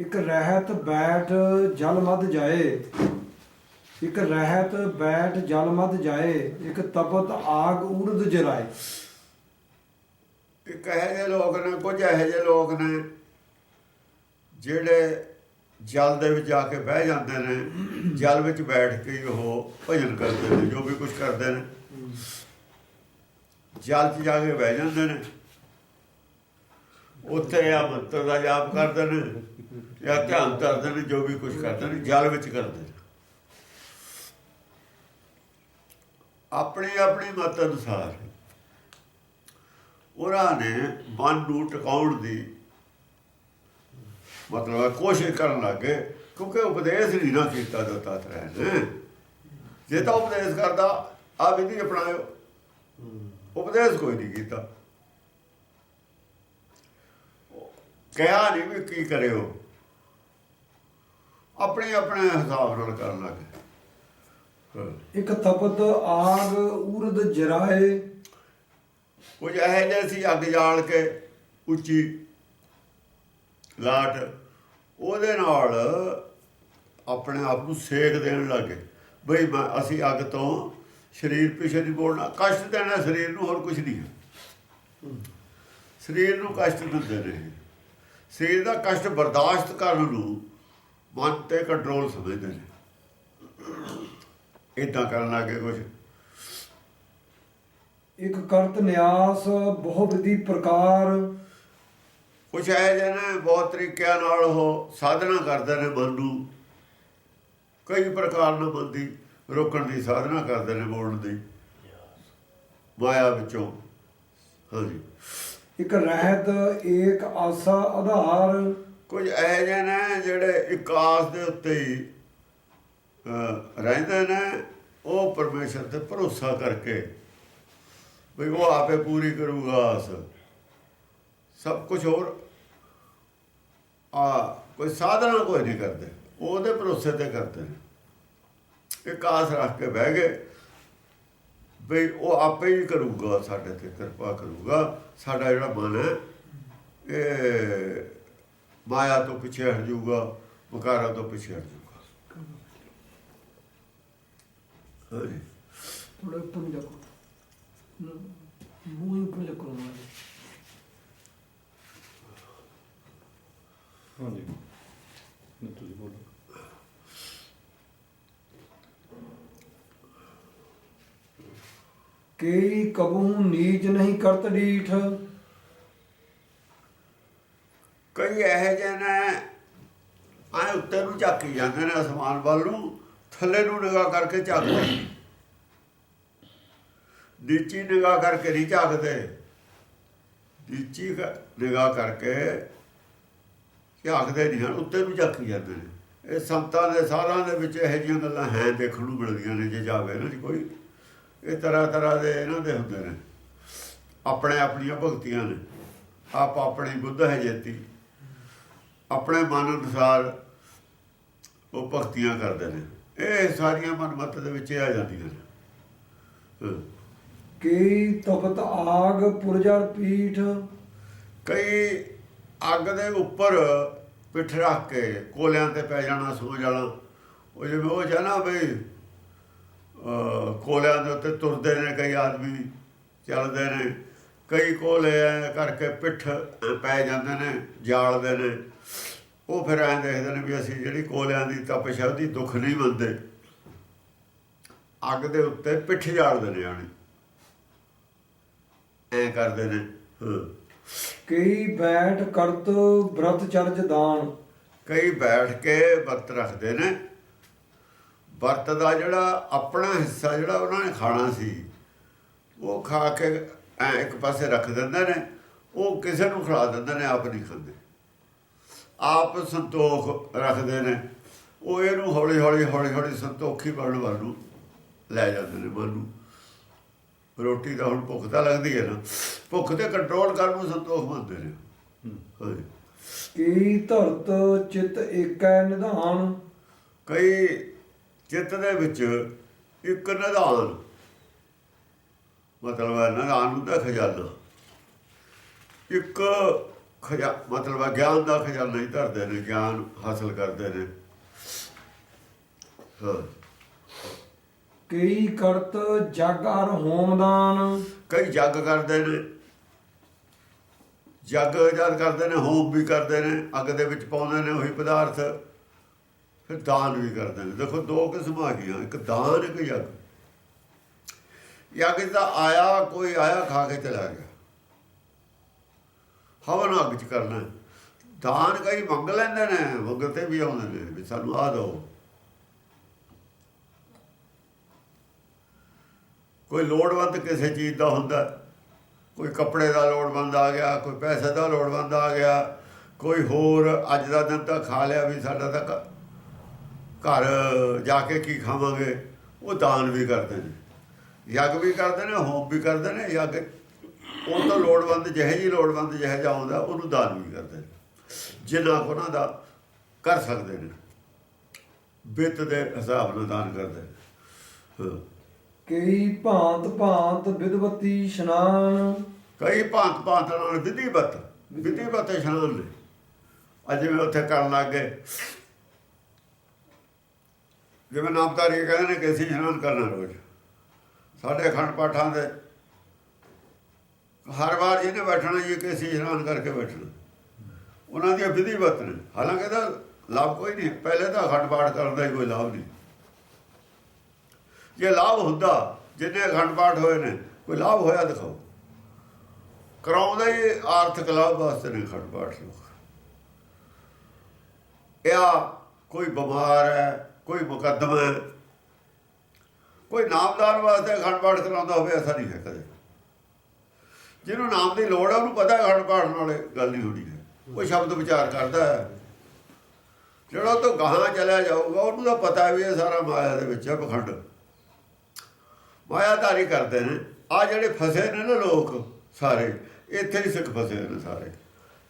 ਇੱਕ ਰਹਿਤ ਬੈਠ ਜਲ ਮਦ ਜਾਏ। ਇੱਕ ਰਹਿਤ ਬੈਠ ਜਲ ਮਦ ਜਾਏ, ਇੱਕ ਤਪਤ ਆਗ ਉਰਦ ਜਰਾਏ ਇੱਕ ਇਹੋ ਜਿਹੇ ਲੋਕ ਨੇ, ਕੁਝ ਇਹੋ ਜਿਹੇ ਲੋਕ ਨੇ, ਜਿਹੜੇ ਜਲ ਦੇ ਵਿੱਚ ਜਾ ਕੇ ਬਹਿ ਜਾਂਦੇ ਨੇ, ਜਲ ਵਿੱਚ ਬੈਠ ਕੇ ਉਹ ਭਜਨ ਕਰਦੇ ਨੇ, ਜੋ ਵੀ ਕੁਝ ਕਰਦੇ ਨੇ। ਜਲ 'ਚ ਜਾ ਕੇ ਬਹਿ ਜਾਂਦੇ ਨੇ। ਉੱਥੇ ਆ ਮੰਤਰ ਦਾ ਜਾਪ ਕਰਦੇ ਨੇ ਜਾਂ ਧਿਆਨ ਕਰਦੇ ਨੇ ਜੋ ਵੀ ਕੁਝ ਕਰਦੇ ਨੇ ਜਲ ਵਿੱਚ ਕਰਦੇ ਨੇ। ਆਪਣੀ ਆਪਣੀ ਮਤ ਅਨੁਸਾਰ ਉਹਨਾਂ ਨੇ ਮਨ ਨੂੰ ਟਿਕਾਉਣ ਦੀ ਮਤਲਬ ਕੋਸ਼ਿਸ਼ ਕਰਨ ਲੱਗੇ ਕਿਉਂਕਿ ਉਪਦੇਸ਼ ਨਹੀਂ ਨਾ ਕੀਤਾ ਦਤਾਤਰੈ ਨੇ ਜੇ ਤਾਂ ਉਪਦੇਸ਼ ਕਰਦਾ ਆ ਵਿਧੀ ਅਪਣਾਇਓ। ਉਪਦੇਸ਼ ਕੋਈ ਨਹੀਂ ਕੀਤਾ। ਕਿਹਾ ਨਹੀਂ ਵੀ ਕੀ ਕਰਿਓ। ਆਪਣੇ ਆਪਣੇ ਹਿਸਾਬ ਨਾਲ ਕਰਨ ਲੱਗੇ ਹਾਂ। ਇੱਕ ਤਪਤ ਆਗ ਉਰਦ ਜਰਾਏ। ਕੁਝ ਇਹੋ ਜਿਹੇ ਸੀ ਅੱਗ ਜਾਲ ਕੇ ਉੱਚੀ ਲਾਟ। ਉਹਦੇ ਨਾਲ ਆਪਣੇ ਆਪ ਨੂੰ ਸੇਕ ਦੇਣ ਲੱਗੇ ਬਈ ਅਸੀਂ ਅੱਗ ਤੋਂ ਸਰੀਰ ਪਿਛੇ ਨਹੀਂ ਬੋਲਣਾ ਕਸ਼ਟ ਦੇਣਾ ਸਰੀਰ ਨੂੰ ਹੋਰ ਕੁਝ ਨਹੀਂ। ਸਰੀਰ ਨੂੰ ਕਸ਼ਟ ਦਿੰਦੇ ਨੇ ਸਰੀਰ ਦਾ ਕਸ਼ਟ ਬਰਦਾਸ਼ਤ ਕਰਨ ਨੂੰ ਮਨ ਤੇ ਕੰਟਰੋਲ ਸਮਝਦੇ ਨੇ। ਇਦਾਂ ਕਰਨ ਲੱਗੇ ਕੁਝ ਇੱਕ ਕਰਤ ਨਿਆਸ ਬਹੁ ਵਿਧੀ ਪ੍ਰਕਾਰ। ਕੁਛ ਹੈ ਜਿਹਨੇ ਬਹੁਤ ਤਰੀਕਿਆਂ ਨਾਲ ਉਹ ਸਾਧਨਾ ਕਰਦੇ ਨੇ ਮਨ ਨੂੰ। ਕਈ ਪ੍ਰਕਾਰ ਨਾਲ ਮਨ ਦੀ ਰੋਕਣ ਦੀ ਸਾਧਨਾ ਕਰਦੇ ਨੇ ਬੋਲਣ ਦੀ। ਮਾਇਆ ਵਿੱਚੋਂ। ਹਾਂਜੀ। ਇੱਕ ਰਹਿਤ, ਏਕ ਆਸਾ, ਆਧਾਰ। ਕੁਝ ਇਹੋ ਜਿਹੇ ਨੇ ਜਿਹੜੇ ਇਕਾਸ ਦੇ ਉੱਤੇ ਹੀ ਰਹਿੰਦੇ ਨੇ। ਉਹ ਪਰਮੇਸ਼ਰ ਤੇ ਭਰੋਸਾ ਕਰਕੇ ਵੀ ਉਹ ਆਪੇ ਪੂਰੀ ਕਰੂਗਾ ਆਸ। ਸਭ ਕੁਝ ਹੋਰ, ਆ, ਕੋਈ ਸਾਧਨਾ ਕੋਈ ਨਹੀਂ ਕਰਦੇ। ਉਹਦੇ ਭਰੋਸੇ ਤੇ ਕਰਦੇ ਨੇ। ਇਕਾਸ ਰੱਖ ਕੇ ਬਹਿ ਗਏ। ਵੀ ਉਹ ਆਪੇ ਹੀ ਕਰੂਗਾ ਸਾਡੇ ਤੇ ਕਿਰਪਾ ਕਰੂਗਾ। ਸਾਡਾ ਜਿਹੜਾ ਮਨ ਹੈ ਇਹ ਮਾਇਆ ਤੋਂ ਪਿੱਛੇ ਹਟ ਜਾਊਗਾ ਮੁਕਾਰਾ ਤੋਂ ਪਿੱਛੇ ਹਟ ਜਾਊਗਾ। ਹਾਂਜੀ। ਥੋੜਾ ਉੱਪਰ ਜਾਓ ਮੂੰਹ ਉੱਪਰ ਜਾ ਕਰੋ ਮਾਰੇ ਹਾਂਜੀ ਨਹੀਂ ਤੁਸੀਂ ਬੋਲੋ ਕਈ ਕਬੂ ਨੀਚ ਨਹੀਂ ਕਰਤ ਡੀਠ। ਕਈ ਇਹੋ ਜਿਹੇ ਨੇ ਆਏ ਉੱਤੇ ਨੂੰ ਝਾਕੀ ਜਾਂਦੇ ਨੇ ਅਸਮਾਨ ਵੱਲ ਨੂੰ, ਥੱਲੇ ਨੂੰ ਨਿਗਾਹ ਕਰਕੇ ਝਾਕਦੇ ਨੀਚੀ ਨਿਗਾਹ ਕਰਕੇ ਨਹੀਂ ਝਾਕਦੇ। ਨੀਚੀ ਕ- ਨਿਗਾਹ ਕਰਕੇ ਝਾਕਦੇ ਨਹੀਂ ਹਨ, ਉੱਤੇ ਨੂੰ ਝਾਕੀ ਜਾਂਦੇ ਨੇ। ਇਹ ਸੰਤਾਂ ਦੇ ਸਾਰਾਂ ਦੇ ਵਿੱਚ ਇਹੋ ਜਿਹੀਆਂ ਗੱਲਾਂ ਹੈ ਦੇਖਣ ਨੂੰ ਮਿਲਦੀਆਂ ਨੇ, ਜੇ ਜਾਵੇ ਨਾ ਜੀ ਕੋਈ। ਇਹ ਤਰ੍ਹਾਂ ਤਰ੍ਹਾਂ ਦੇ ਇਹਨਾਂ ਦੇ ਹੁੰਦੇ ਨੇ। ਆਪਣੇ ਆਪਣੀਆਂ ਭਗਤੀਆਂ ਨੇ। ਆਪ ਆਪਣੀ ਬੁੱਧ ਹੈ ਜੇਤੀ। ਆਪਣੇ ਮਨ ਅਨੁਸਾਰ ਉਹ ਭਗਤੀਆਂ ਕਰਦੇ ਨੇ। ਇਹ ਸਾਰੀਆਂ ਮਨਮਤ ਦੇ ਵਿੱਚ ਆ ਜਾਂਦੀਆਂ ਨੇ। ਕਈ ਤਪਤ ਆਗ ਪੁਰਜਰ ਪੀਠ? ਕਈ ਅੱਗ ਦੇ ਉੱਪਰ ਪਿੱਠ ਰੱਖ ਕੇ ਕੋਲਿਆਂ ਤੇ ਪੈ ਜਾਣਾ ਸੋ ਜਾਣਾ ਉਹ ਜਿਵੇਂ ਉਹ ਜਾਣਾ ਬਈ ਕੋਲਿਆਂ ਦੇ ਉੱਤੇ ਤੁਰਦੇ ਨੇ ਕਈ ਆਦਮੀ ਚੱਲਦੇ ਨੇ। ਕਈ ਕੋਲੇ ਕਰਕੇ ਪਿੱਠ ਪੈ ਜਾਂਦੇ ਨੇ ਜਾਲਦੇ ਨੇ। ਉਹ ਫਿਰ ਐਂ ਦੇਖਦੇ ਨੇ ਵੀ ਅਸੀਂ ਜਿਹੜੀ ਕੋਲਿਆਂ ਦੀ ਤਪਸ਼ ਹੈ ਉਹਦੀ ਦੁੱਖ ਨਹੀਂ ਮੰਨਦੇ। ਅੱਗ ਦੇ ਉੱਤੇ ਪਿੱਠ ਜਾਲਦੇ ਨੇ ਆਣੀ। ਐਂ ਕਰਦੇ ਨੇ ਕਈ ਬੈਠ ਕਰਤ ਬ੍ਰਤ ਚਰਜ ਦਾਨ। ਕਈ ਬੈਠ ਕੇ ਵਰਤ ਰੱਖਦੇ ਨੇ। ਵਰਤ ਦਾ ਜਿਹੜਾ ਆਪਣਾ ਹਿੱਸਾ ਜਿਹੜਾ ਉਹਨਾਂ ਨੇ ਖਾਣਾ ਸੀ ਉਹ ਖਾ ਕੇ ਐ ਇੱਕ ਪਾਸੇ ਰੱਖ ਦਿੰਦੇ ਨੇ ਉਹ ਕਿਸੇ ਨੂੰ ਖਿਲਾ ਦਿੰਦੇ ਨੇ ਆਪ ਨਹੀਂ ਖਾਂਦੇ। ਆਪ ਸੰਤੋਖ ਰੱਖਦੇ ਨੇ ਉਹ ਇਹਨੂੰ ਹੌਲੀ ਹੌਲੀ ਹੌਲੀ ਹੌਲੀ ਸੰਤੋਖੀ ਬਣਨ ਵੱਲ ਨੂੰ ਲੈ ਜਾਂਦੇ ਨੇ ਮਨ ਨੂੰ। ਰੋਟੀ ਦਾ ਹੁਣ ਭੁੱਖ ਤਾਂ ਲੱਗਦੀ ਹੈ ਨਾ ਭੁੱਖ ਤੇ ਕੰਟਰੋਲ ਕਰਨ ਨੂੰ ਸੰਤੋਖ ਮੰਨਦੇ ਨੇ। ਕਈ ਧਰਤ ਚਿਤ ਏਕੈ ਨਿਧਾਨ? ਕਈ ਚਿੱਤ ਦੇ ਵਿੱਚ ਇੱਕ ਨਿਧਾਨ ਮਤਲਬ ਹੈ ਨਿਧਾਨ ਹੁੰਦਾ ਖਜ਼ਾਨਾ। ਇੱਕ ਖਜਾ ਮਤਲਬ ਆ ਗਿਆਨ ਦਾ ਖਜ਼ਾਨਾ ਹੀ ਧਰਦੇ ਨੇ ਗਿਆਨ ਹਾਸਲ ਕਰਦੇ ਨੇ। ਹਾਂ। ਕਈ ਕਰਤ ਜਗ ਅਰ ਹੋਮਦਾਨ। ਕਈ ਜੱਗ ਕਰਦੇ ਨੇ। ਜੱਗ ਜਦ ਕਰਦੇ ਨੇ ਹੋਮ ਵੀ ਕਰਦੇ ਨੇ ਅੱਗ ਦੇ ਵਿੱਚ ਪਾਉਂਦੇ ਨੇ ਉਹੀ ਪਦਾਰਥ। ਫਿਰ ਦਾਨ ਵੀ ਕਰਦੇ ਨੇ ਦੇਖੋ, ਦੋ ਕਿਸਮਾਂ ਆ ਗਈਆਂ ਇੱਕ ਦਾਨ, ਇੱਕ ਯੱਗ। ਯੱਗ ਦਾ ਆਇਆ, ਕੋਈ ਆਇਆ, ਖਾ ਕੇ ਚਲਾ ਗਿਆ। ਹਵਨ ਅੱਗ ਚ ਕਰਨਾ ਦਾਨ ਕਈ ਮੰਗ ਲੈਂਦੇ ਨੇ ਮੰਗਲ ਵੀ ਆਉਂਦੇ ਨੇ, ਵੀ ਸਾਨੂੰ ਆ ਦਿਓ। ਕੋਈ ਲੋੜਵੰਦ ਕਿਸੇ ਚੀਜ਼ ਦਾ ਹੁੰਦਾ ਕੋਈ ਕੱਪੜੇ ਦਾ ਲੋੜਵੰਦ ਆ ਗਿਆ, ਕੋਈ ਪੈਸੇ ਦਾ ਲੋੜਵੰਦ ਆ ਗਿਆ, ਕੋਈ ਹੋਰ ਅੱਜ ਦਾ ਦਿਨ ਤਾਂ ਖਾ ਲਿਆ ਵੀ ਸਾਡਾ ਤਾਂ ਘਰ ਜਾ ਕੇ ਕੀ ਖਾਵਾਂਗੇ ਉਹ ਦਾਨ ਵੀ ਕਰਦੇ ਨੇ। ਯੱਗ ਵੀ ਕਰਦੇ ਨੇ ਹੋਮ ਵੀ ਕਰਦੇ ਨੇ ਯੱਗ ਉਹ ਤਾਂ ਲੋੜਵੰਦ ਜਿਹੇ ਜੀ ਲੋੜਵੰਦ ਜਿਹੇ ਆਉਂਦਾ ਉਹਨੂੰ ਦਾਨ ਵੀ ਕਰਦੇ ਨੇ। ਜਿੰਨਾ ਉਹਨਾਂ ਦਾ ਕਰ ਸਕਦੇ ਨੇ। ਬਿੱਤ ਦੇ ਹਿਸਾਬ ਨਾਲ ਦਾਨ ਕਰਦੇ ਨੇ। ਕਈ ਭਾਂਤ ਭਾਂਤ ਵਿਦਵਤੀ ਇਸ਼ਨਾਨ। ਕਈ ਭਾਂਤ ਭਾਂਤ ਨਾਲ ਵਿਧੀਵਤ ਵਿਧੀਵਤ ਇਸ਼ਨਾਨ ਨੇ। ਅੱਜ ਉੱਥੇ ਕਰਨ ਲੱਗ ਜਿਵੇਂ ਨਾਮਧਾਰੀ ਕਹਿੰਦੇ ਨੇ ਕਿ ਅਸੀਂ ਇਸ਼ਨਾਨ ਕਰਨਾ ਰੋਜ਼। ਸਾਡੇ ਅਖੰਡ ਪਾਠਾਂ ਦੇ ਹਰ ਵਾਰ ਜਿਹਨੇ ਬੈਠਣਾ ਜੀ ਕਿ ਅਸੀਂ ਇਸ਼ਨਾਨ ਕਰਕੇ ਬੈਠਣਾ। ਉਹਨਾਂ ਦੀਆਂ ਵਿਧੀਵਤ ਨੇ। ਹਾਲਾਂਕਿ ਇਹਦਾ ਲਾਭ ਕੋਈ ਨਹੀਂ। ਪਹਿਲੇ ਤਾਂ ਅਖੰਡ ਪਾਠ ਕਰਨ ਦਾ ਹੀ ਕੋਈ ਲਾਭ ਨਹੀਂ। ਜੇ ਲਾਭ ਹੁੰਦਾ, ਜਿੰਨੇ ਅਖੰਡ ਪਾਠ ਹੋਏ ਨੇ, ਕੋਈ ਲਾਭ ਹੋਇਆ ਦਿਖਾਓ। ਕਰਾਉਂਦਾ ਹੀ ਆਰਥਿਕ ਲਾਭ ਵਾਸਤੇ ਨੇ ਅਖੰਡ ਪਾਠ ਲੋਕ। ਇਹ ਕੋਈ ਬਿਮਾਰ ਹੈ, ਕੋਈ ਮੁਕੱਦਮਾ ਹੈ। ਕੋਈ ਨਾਮਦਾਰ ਵਾਸਤੇ ਅਖੰਡ ਪਾਠ ਕਰਾਉਂਦਾ ਹੋਵੇ, ਐਸਾ ਨਹੀਂ ਹੈ ਕਦੇ। ਜਿਹਨੂੰ ਨਾਮ ਦੀ ਲੋੜ ਹੈ, ਉਹਨੂੰ ਪਤਾ ਹੈ ਅਖੰਡ ਪਾਠ ਨਾਲੇ ਗੱਲ ਨਹੀਂ ਹੋਣੀ ਹੈ ਉਹ ਸ਼ਬਦ ਵਿਚਾਰ ਕਰਦਾ ਹੈ। ਜਿਹੜਾ ਉਹ ਤੋਂ ਗਾਹਾਂ ਚਲਿਆ ਜਾਊਗਾ, ਉਹਨੂੰ ਤਾਂ ਪਤਾ ਵੀ ਇਹ ਸਾਰਾ ਮਾਇਆ ਦੇ ਵਿੱਚ ਹੈ, ਪਖੰਡ। ਮਾਇਆਧਾਰੀ ਕਰਦੇ ਨੇ। ਆ ਜਿਹੜੇ ਫਸੇ ਨੇ ਨਾ ਲੋਕ, ਸਾਰੇ, ਇੱਥੇ ਹੀ ਸਿੱਖ ਫਸੇ ਨੇ ਸਾਰੇ।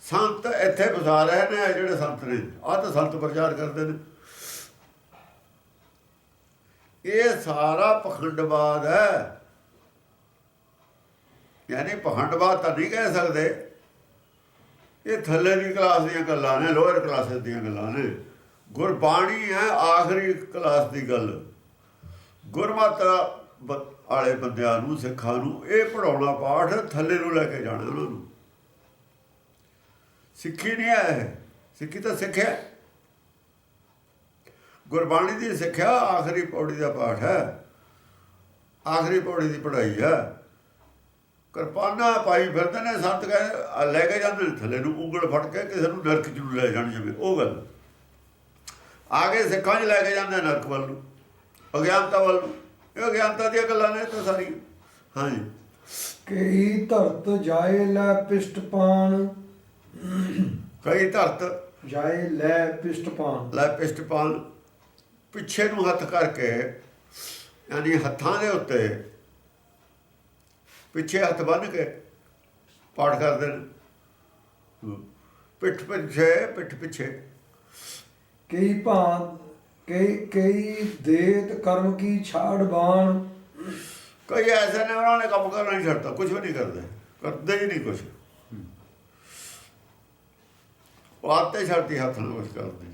ਸੰਤ ਇੱਥੇ ਫਸਾ ਰਹੇ ਨੇ, ਜਿਹੜੇ ਸੰਤ ਨੇ। ਆ ਤਾਂ ਸੰਤ ਪ੍ਰਚਾਰ ਕਰਦੇ ਨੇ। ਇਹ ਸਾਰਾ ਪਖੰਡਵਾਦ ਹੈ। ਯਾਨੀ ਪਖੰਡਵਾਦ ਤਾਂ ਨਹੀਂ ਕਹਿ ਸਕਦੇ। ਇਹ ਥੱਲੇ ਦੀ ਕਲਾਸ ਦੀਆਂ ਗੱਲਾਂ ਨੇ, ਲੋਅਰ ਕਲਾਸ ਦੀਆਂ ਗੱਲਾਂ ਨੇ। ਗੁਰਬਾਣੀ ਹੈ ਆਖਰੀ ਕਲਾਸ ਦੀ ਗੱਲ। ਗੁਰਮਤਿ ਬ- ਵਾਲੇ ਬੰਦਿਆਂ ਨੂੰ, ਸਿੱਖਾਂ ਨੂੰ ਇਹ ਪੜਾਉਣਾ ਪਾਠ ਥੱਲੇ ਨੂੰ ਲੈ ਕੇ ਜਾਣਾ ਉਹਨਾਂ ਨੂੰ। ਸਿੱਖੀ ਨਹੀਂ ਹੈ। ਇਹ। ਸਿੱਖੀ ਤਾਂ ਸਿੱਖਿਆ ਗੁਰਬਾਣੀ ਦੀ ਸਿੱਖਿਆ ਆਖਰੀ ਪੌੜੀ ਦਾ ਪਾਠ ਹੈ। ਆਖਰੀ ਪੌੜੀ ਦੀ ਪੜ੍ਹਾਈ ਹੈ। ਕਿਰਪਾਨਾ ਪਾਈ ਫਿਰਦੇ ਨੇ, ਸੰਤ ਕਹਿੰਦੇ ਲੈ ਕੇ ਜਾਂਦੇ ਨੇ, ਥੱਲੇ ਨੂੰ ਉਂਗਲ ਫੜ ਕੇ ਕਿਸੇ ਨੂੰ ਨਰਕ ਚ ਨੂੰ ਲੈ ਜਾਣ ਜਿਵੇਂ ਉਹ ਗੱਲ। ਆਗੇ ਸਿੱਖਾਂ 'ਚ ਲੈ ਕੇ ਜਾਂਦੇ ਨਰਕ ਵੱਲ ਨੂੰ, ਅਗਿਆਨਤਾ ਵੱਲ ਨੂੰ। ਇਹ ਅਗਿਆਨਤਾ ਦੀਆਂ ਗੱਲਾਂ ਨੇ ਤਾਂ ਸਾਰੀ ਹਾਂਜੀ। ਕਈ ਧਰਤ ਜਾਏ ਲੈ ਪਿਸ਼ਟ ਪਾਣ ਕਈ ਧਰਤ ਜਾਏ ਲੈ ਪਿਸ਼ਟ ਪਾਨ। ਲੈ ਪਿਸ਼ਟਪਾਲ ਪਿੱਛੇ ਨੂੰ ਹੱਥ ਕਰਕੇ ਯਾਨੀ ਹੱਥਾਂ ਦੇ ਉੱਤੇ ਪਿੱਛੇ ਹੱਥ ਬੰਨ ਕੇ ਪਾਠ ਕਰਦੇ ਨੇ। ਪਿੱਠ ਪਿੱਛੇ ਪਿੱਠ ਪਿੱਛੇ। ਕਈ ਭਾਂਤ ਕਈ ਕਈ ਦੇਤ ਕਰਮ ਕੀ ਛਾੜ ਬਾਣ। ਕਈ ਐਸੇ ਨੇ ਉਹਨਾਂ ਨੇ ਕੰਮ ਕਰਨਾ ਨਹੀਂ ਛੱਡਦਾ ਕੁਝ ਵੀ ਨਹੀਂ ਕਰਦੇ। ਕਰਦੇ ਹੀ ਨਹੀਂ ਕੁਝ ਉਹ ਆਤੇ ਛੱਡਦੀ ਹੱਥ ਕੁਝ ਕਰਦੀ।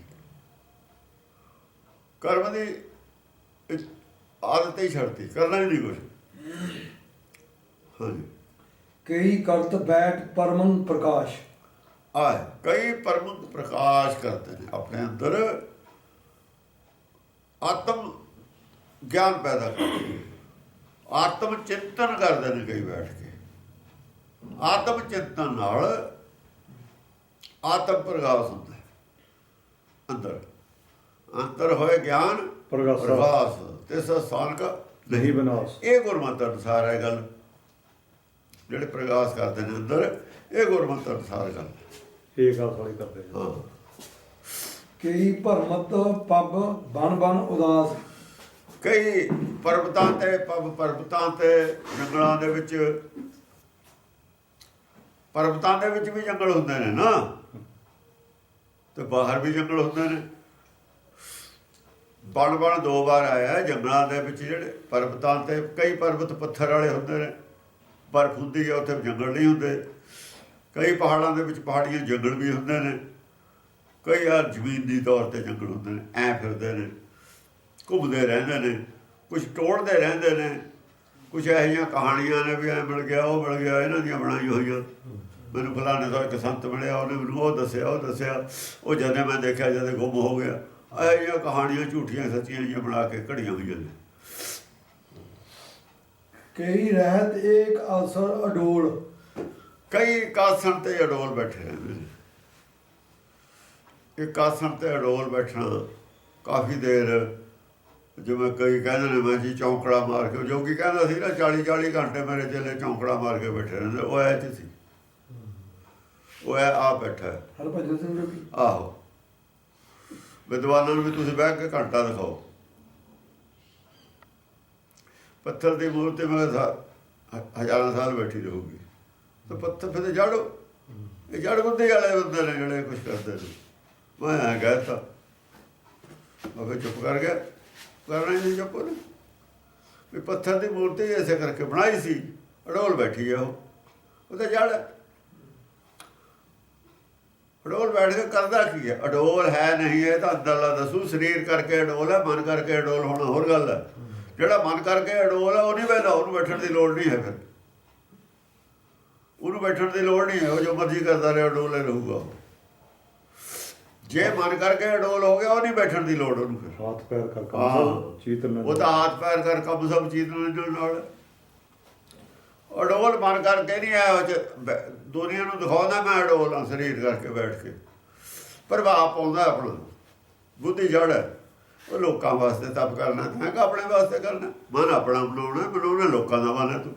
ਕਰਮ ਦੀ ਆਦਤ ਹੀ ਛੱਡਦੀ ਕਰਨਾ ਹੀ ਨਹੀਂ ਕੁਝ ਹਾਂਜੀ। ਕਈ ਕਰਤ ਬੈਠ ਪਰਮੰ ਪ੍ਰਕਾਸ਼। ਆਏ ਕਈ ਪਰਮੁਖ ਪ੍ਰਕਾਸ਼ ਕਰਦੇ ਨੇ ਆਪਣੇ ਅੰਦਰ ਆਤਮ ਗਿਆਨ ਪੈਦਾ ਕਰਦੇ ਨੇ। ਆਤਮ ਚਿੰਤਨ ਕਰਦੇ ਨੇ ਕਈ ਬੈਠ ਕੇ। ਆਤਮ ਚਿੰਤਨ ਨਾਲ ਆਤਮ ਪ੍ਰਗਾਸ ਹੁੰਦਾ ਹੈ। ਅੰਦਰ। ਅੰਦਰ ਹੋਏ ਗਿਆਨ ਪ੍ਰਗਾਸ। ਤੇ ਸਥਾਨ ਕਾ ਨਹੀਂ ਬਨਾਸ ਇਹ ਗੁਰਮਤਿ ਅਨੁਸਾਰ ਹੈ ਗੱਲ। ਜਿਹੜੇ ਪ੍ਰਗਾਸ ਕਰਦੇ ਨੇ ਅੰਦਰ ਇਹ ਗੁਰਮਤਿ ਅਨੁਸਾਰ ਗੱਲ ਇਹ ਗੱਲ ਵਾਲੀ ਕਰਦੇ। ਹਾਂ। ਕਈ ਭਰਮਤ ਪਬ ਬਨ ਬਨ ਉਦਾਸ। ਕਈ ਪਰਬਤਾਂ ਤੇ ਪਬ ਪਰਬਤਾਂ ਤੇ ਜੰਗਲਾਂ ਦੇ ਵਿੱਚ ਪਰਬਤਾਂ ਦੇ ਵਿੱਚ ਵੀ ਜੰਗਲ ਹੁੰਦੇ ਨੇ ਨਾ। ਤੇ ਬਾਹਰ ਵੀ ਜੰਗਲ ਹੁੰਦੇ ਨੇ। ਬਣ ਬਣ ਦੋ ਵਾਰ ਆਇਆ ਜੰਗਲਾਂ ਦੇ ਵਿੱਚ ਜਿਹੜੇ ਪਰਬਤਾਂ ਤੇ ਕਈ ਪਰਬਤ ਪੱਥਰ ਵਾਲੇ ਹੁੰਦੇ ਨੇ। ਬਰਫ਼ ਹੁੰਦੀ ਹੈ ਉੱਥੇ ਜੰਗਲ ਨਹੀਂ ਹੁੰਦੇ। ਕਈ ਪਹਾੜਾਂ ਦੇ ਵਿੱਚ ਪਹਾੜੀਆਂ ਜੰਗਲ ਵੀ ਹੁੰਦੇ ਨੇ। ਕਈ ਆ ਜ਼ਮੀਨੀ ਤੌਰ ਤੇ ਜੰਗਲ ਹੁੰਦੇ ਨੇ, ਐ ਫਿਰਦੇ ਨੇ। ਘੁੰਮਦੇ ਰਹਿੰਦੇ ਨੇ ਕੁਝ ਟੋੜਦੇ ਰਹਿੰਦੇ ਨੇ। ਕੁਝ ਇਹੋ ਜਿਹੀਆਂ ਕਹਾਣੀਆਂ ਨੇ ਵੀ ਐ ਮਿਲ ਗਿਆ, ਉਹ ਮਿਲ ਗਿਆ, ਇਹਨਾਂ ਦੀਆਂ ਬਣਾਈ ਹੋਈਆਂ। ਮੈਨੂੰ ਫਲਾਣੇ ਤੋਂ ਇੱਕ ਸੰਤ ਮਿਲਿਆ ਉਹਨੇ ਮੈਨੂੰ ਉਹ ਦੱਸਿਆ ਉਹ ਦੱਸਿਆ। ਉਹ ਜਦ ਮੈਂ ਦੇਖਿਆ ਜਦ ਗੁੰਮ ਹੋ ਗਿਆ। ਇਹੋ ਜਿਹੀਆਂ ਕਹਾਣੀਆਂ ਝੂਠੀਆਂ ਸੱਚੀਆਂ ਜਿਹੀਆਂ ਬਣਾ ਕੇ ਘੜੀਆਂ ਹੋਈਆਂ ਨੇ। ਕਈ ਰਹਿਤ ਏਕ ਅਸਰ ਅਡੋਲ। ਕਈ ਕਾਸਣ ਤੇ ਅਡੋਲ ਬੈਠੇ ਨੇ। ਇਹ ਕਾਸਣ ਤੇ ਅਡੋਲ ਬੈਠਣਾ ਕਾਫੀ ਦੇਰ ਜਿਵੇਂ ਕਈ ਕਹਿੰਦੇ ਨੇ ਮੈਂ ਜੀ ਚੌਂਕੜਾ ਮਾਰ ਕੇ ਜੋਗੀ ਕਹਿੰਦਾ ਸੀ ਨਾ 40 40 ਘੰਟੇ ਮੇਰੇ ਚੇਲੇ ਚੌਂਕੜਾ ਮਾਰ ਕੇ ਬੈਠੇ ਰਹਿੰਦੇ ਉਹ ਐ ਸੀ। ਉਹ ਐ ਆ ਬੈਠਾ ਹੈ। ਹਰਭਜਨ ਸਿੰਘ ਜੀ ਆਹੋ। ਵਿਦਵਾਨਾਂ ਨੂੰ ਵੀ ਤੁਸੀਂ ਬਹਿ ਕੇ ਘੰਟਾ ਦਿਖਾਓ। ਪੱਥਰ ਦੀ ਮੂਰਤੀ ਮੈਂ ਸਾ- ਹ- ਹਜ਼ਾਰਾਂ ਸਾਲ ਬੈਠੀ ਰਹੂਗੀ। ਤਾਂ ਪੱਥਰ ਫਿਰ ਜਾੜੋ ਇਹ ਜੜ ਬੰਦੇ ਵਾਲੇ ਬੰਦੇ ਨੇ ਜਿਹੜੇ ਕੁਝ ਕਰਦੇ ਨੇ। ਮੈਂ ਆ ਕਹਤਾ। ਮੈਂ ਫਿਰ ਚੁੱਪ ਕਰ ਗਿਆ। ਕਰਨਾ ਹੀ ਨਹੀਂ ਚੁੱਪ ਨੇ ਵੀ ਪੱਥਰ ਦੀ ਮੂਰਤੀ ਐਸੇ ਕਰਕੇ ਬਣਾਈ ਸੀ। ਅਡੋਲ ਬੈਠੀ ਆ ਉਹ। ਉਹਦਾ ਜੜ ਹੈ। ਅਡੋਲ ਬੈਠ ਕੇ ਕਰਦਾ ਕੀ ਹੈ? ਅਡੋਲ ਹੈ ਨਹੀਂ ਇਹ ਤਾਂ ਅੱਲਾ ਦਸੂ ਸਰੀਰ ਕਰਕੇ ਅਡੋਲ ਹੈ ਮਨ ਕਰਕੇ ਅਡੋਲ ਹੋਣਾ ਹੋਰ ਗੱਲ ਹੈ। ਜਿਹੜਾ ਮਨ ਕਰਕੇ ਅਡੋਲ ਹੈ ਉਹ ਨਹੀਂ ਬੈਠਾ ਉਹਨੂੰ ਬੈਠਣ ਦੀ ਲੋੜ ਨਹੀਂ ਹੈ ਫਿਰ। ਉਹਨੂੰ ਬੈਠਣ ਦੀ ਲੋੜ ਨਹੀਂ ਹੈ ਉਹ ਜੋ ਮਰਜ਼ੀ ਕਰਦਾ ਰਹੇ ਅਡੋਲੇ ਰਹੂਗਾ। ਜੇ ਮਨ ਕਰਕੇ ਅਡੋਲ ਹੋ ਗਿਆ ਉਹ ਨਹੀਂ ਬੈਠਣ ਦੀ ਲੋੜ ਉਹਨੂੰ ਫਿਰ। ਹੱਥ ਪੈਰ ਕਰ ਕੰਮ। ਸਭ ਚੀਤਨ ਉਹ ਤਾਂ ਹੱਥ ਪੈਰ ਕਰ ਕੰਮ ਸਭ ਚੀਜ਼ ਨਾਲ ਨਾਲ। ਅਡੋਲ ਮਨ ਕਰਕੇ ਨਹੀਂ ਆਇਆ ਉਹ ਦੁਨੀਆ ਨੂੰ ਦਿਖਾਉਂਦਾ ਮੈਂ ਅਡੋਲ ਹਾਂ ਸਰੀਰ ਕਰਕੇ ਬੈਠ ਕੇ। ਪ੍ਰਭਾਵ ਪਾਉਂਦਾ ਆਪਣਾ। ਬੁੱਧੀ ਜੜ। ਹੈ ਉਹ ਲੋਕਾਂ ਵਾਸਤੇ ਤਪ ਕਰਨਾ ਤਾਂ ਆਪਣੇ ਵਾਸਤੇ ਕਰਨਾ। ਮਨ ਆਪਣਾ ਬਣਾਉਣਾ ਬਣਾਉਣਾ ਲੋਕਾਂ ਦਾ ਮਨ ਹੈ ਤੂੰ।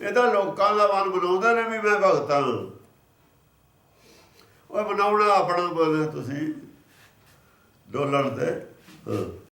ਇਹ ਤਾਂ ਲੋਕਾਂ ਦਾ ਮਨ ਬਣਾਉਂਦਾ ਨੇ ਵੀ ਮੈਂ ਭਗਤਾਂ ਉਹ ਬਣਾਉਣਾ ਆਪਣਾ ਮਨ ਹੈ ਤੁਸੀਂ। ਡੋਲਣ ਤੇ। ਹਾਂ।